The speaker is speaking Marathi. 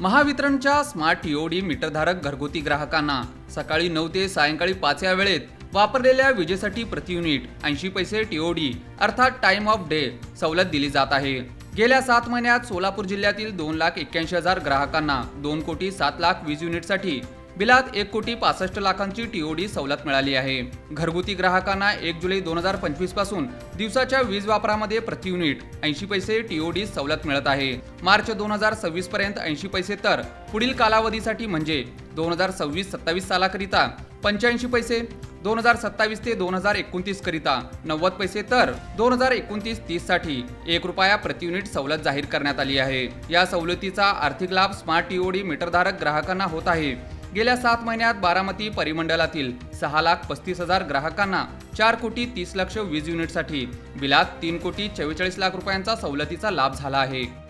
महावितरणच्या स्मार्ट टीओडी मीटरधारक घरगुती ग्राहकांना सकाळी नऊ ते सायंकाळी पाच या वेळेत वापरलेल्या विजेसाठी प्रति युनिट ऐंशी पैसे टीओडी अर्थात टाइम ऑफ डे सवलत दिली जात आहे. गेल्या सात महिन्यात सोलापूर जिल्ह्यातील दोन लाख एक्क्याऐंशी हजार ग्राहकांना दोन कोटी सात लाख वीज युनिटसाठी बिलात एक कोटी पासष्ट लाखांची टीओडी सवलत मिळाली आहे. घरगुती ग्राहकांना एक जुलै दोन हजार पंचवीसपासून दिवसाच्या वीज वापरामध्ये प्रति युनिट ऐंशी पैसे टीओडी सवलत मिळत आहे. मार्च दोन हजार सव्वीस पर्यंत ऐंशी पैसे तर पुढील कालावधीसाठी म्हणजे दोन हजार सव्वीस सत्तावीस सालाकरिता पंच्याऐंशी पैसे दोन हजार सत्तावीस ते दोन हजार एकोणतीस करिता नव्वद पैसे तर दोन हजार एकोणतीस तीससाठी एक रुपया प्रति युनिट सवलत जाहीर करण्यात आली आहे. या सवलतीचा आर्थिक लाभ स्मार्ट टीओडी मीटरधारक ग्राहकांना होत आहे. गेल्या सात महिन्यात बारामती परिमंडळातील सहा लाख पस्तीस हजार ग्राहकांना चार कोटी तीस लक्ष वीज युनिटसाठी. बिलात तीन कोटी चव्वेचाळीस लाख रुपयांचा सवलतीचा लाभ झाला आहे.